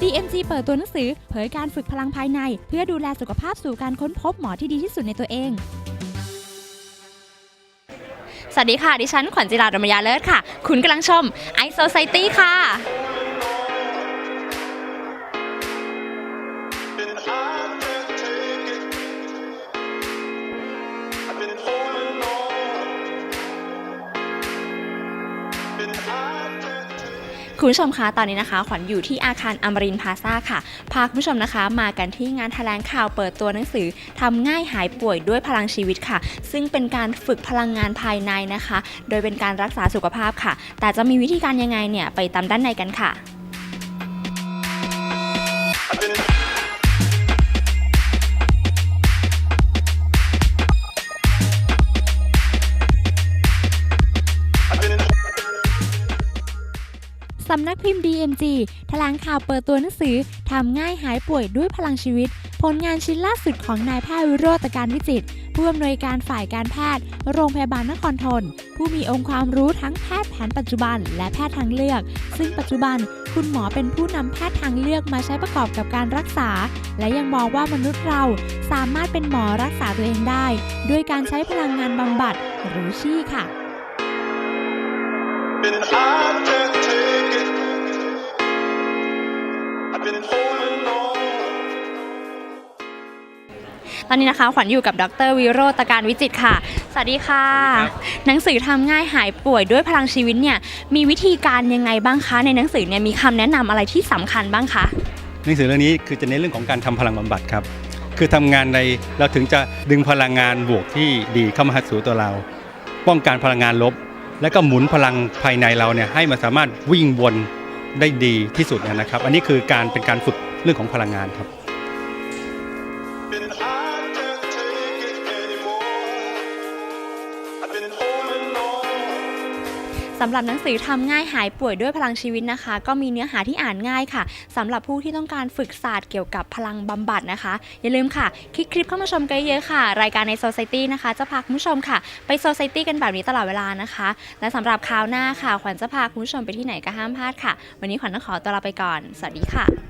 DMG เปิดตัวหนังสือ เผยการฝึกพลังภายใน เพื่อดูแลสุขภาพสู่การค้นพบหมอที่ดีที่สุดในตัวเอง สวัสดีค่ะ ดิฉันขวัญจิราดมยาเลิศค่ะ คุณกำลังชม i Society ค่ะ Been hard to take it. I've been holding on. Been hard to คุณผู้ชมคะตอนนี้นะคะ ขวัญอยู่ที่อาคารอมรินพาซ่าค่ะ พาคุณผู้ชมนะคะ มากันที่งานแถลงข่าวเปิดตัวหนังสือทำง่ายหายป่วยด้วยพลังชีวิตค่ะ ซึ่งเป็นการฝึกพลังงานภายในนะคะ โดยเป็นการรักษาสุขภาพค่ะ แต่จะมีวิธีการยังไงเนี่ย ไปตามด้านในกันค่ะ สำนักพิมพ์ DMG แถลงข่าวเปิดตัวหนังสือ ทำง่ายหายป่วยด้วยพลังชีวิต ผลงานชิ้นล่าสุดของนายแพทย์วิโรจน์ตการวิจิตรผู้อำนวยการฝ่ายการแพทย์ โรงพยาบาลนครทนผู้มีองค์ความรู้ทั้งแพทย์แผนปัจจุบัน และแพทย์ทางเลือก ซึ่งปัจจุบันคุณหมอเป็นผู้นำแพทย์ทางเลือกมาใช้ประกอบกับการรักษา และยังมองว่ามนุษย์เราสามารถเป็นหมอรักษาตัวเองได้ ด้วยการใช้พลังงานบำบัดหรือชี่ค่ะ been hard ตอนนี้นะคะขวัญอยู่กับดรวิโรจน์ตการวิจิตรค่ะ สวัสดีค่ะ หนังสือทำง่ายหายป่วยด้วยพลังชีวิตเนี่ยมีวิธีการยังไงบ้างคะในหนังสือเนี่ยมีคำแนะนำอะไรที่สำคัญบ้างคะ หนังสือเรื่องนี้คือจะเน้นเรื่องของการทำพลังบำบัดครับ คือทำงานในเราถึงจะดึงพลังงานบวกที่ดีเข้ามาสู่ตัวเรา ป้องกันพลังงานลบ และก็หมุนพลังภายในเราเนี่ยให้มันสามารถวิ่งวน ได้ดีที่สุดนะครับ อันนี้คือการเป็นการฝึกเรื่องของพลังงานครับ สำหรับหนังสือทำง่ายหายป่วยด้วยพลังชีวิตนะคะ ก็มีเนื้อหาที่อ่านง่ายค่ะสำหรับผู้ที่ต้องการฝึกศาสตร์เกี่ยวกับพลังบำบัดนะคะ อย่าลืมค่ะ คลิกคลิปเข้ามาชมกันเยอะค่ะ รายการใน Society นะคะ จะพาคุณผู้ชมค่ะ ไป Society กันแบบนี้ตลอดเวลานะคะ และสำหรับคราวหน้าค่ะ ขวัญจะพาคุณผู้ชมไปที่ไหนก็ห้ามพลาดค่ะ วันนี้ขวัญต้องขอตัวลาไปก่อน สวัสดีค่ะ